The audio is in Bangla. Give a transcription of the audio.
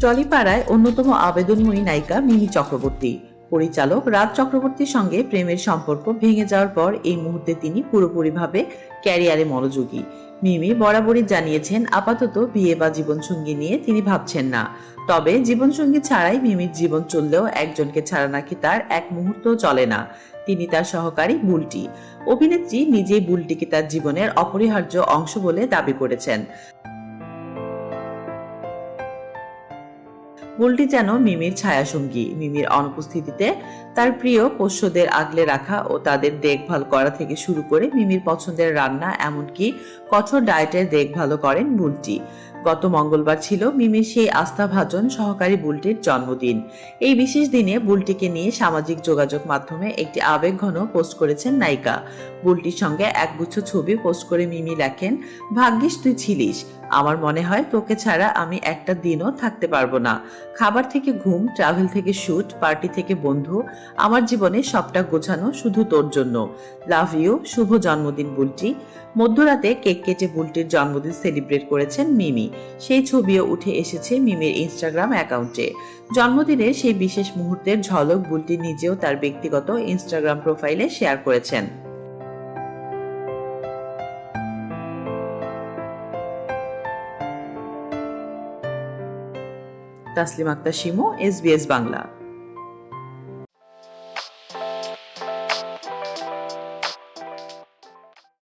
টলিপাড়ায় অন্যতম আবেদনময়ী নায়িকা মিমি চক্রবর্তী। পরিচালক রাজ চক্রবর্তীর সঙ্গে প্রেমের সম্পর্ক ভেঙে যাওয়ার পর এই মুহূর্তে তিনি পুরোপুরিভাবে ক্যারিয়ারে মনোযোগী। মিমি বরাবরই জানিয়েছেন, আপাতত বিয়ে বা জীবনসঙ্গী নিয়ে তিনি ভাবছেন না। তবে জীবনসঙ্গী ছাড়াই মিমির জীবন চললেও একজনকে ছাড়া নাকি তার এক মুহূর্ত চলে না। তিনি তার সহকারী বুলটি। অভিনেত্রী নিজেই বুলটিকে তার জীবনের অপরিহার্য অংশ বলে দাবি করেছেন। বুলটি যেন মিমির ছায়াসঙ্গী। মিমির অনুপস্থিতিতে তার প্রিয় পোষ্যদের আগলে রাখা ও তাদের দেখভাল করা থেকে শুরু করে মিমির পছন্দের রান্না, এমনকি কঠোর ডায়েটের দেখভালও করেন বুলটি গত মঙ্গলবার ছিল মিমির সেই আস্থাভাজন সহকারী বুলটির জন্মদিন। এই বিশেষ দিনে বুলটিকে নিয়ে সামাজিক যোগাযোগ মাধ্যমে একটি আবেগঘন পোস্ট করেছেন নায়িকা। বুলটির সঙ্গে একগুচ্ছ ছবি পোস্ট করে মিমি লেখেন, ভাগ্যিস তুই ছিলিস। আমার মনে হয় তোকে ছাড়া আমি একটা দিনও থাকতে পারব না। খাবার থেকে ঘুম, ট্রাভেল থেকে শুট, পার্টি থেকে বন্ধু, আমার জীবনে সবটা গোছানো শুধু তোর জন্য। লাভ ইউ, শুভ জন্মদিন বুলটি। মধ্যরাতে কেক কেটে বুলটির জন্মদিন সেলিব্রেট করেছেন মিমি। সেই ছবিও উঠে এসেছে মিমের ইনস্টাগ্রাম অ্যাকাউন্টে জন্মদিনের সেই বিশেষ মুহূর্তের ঝলক বুলটি নিজেও তার ব্যক্তিগত ইনস্টাগ্রাম প্রোফাইলে শেয়ার করেছেন। তাসলিম আক্তার শিমু এসবিএস বাংলা।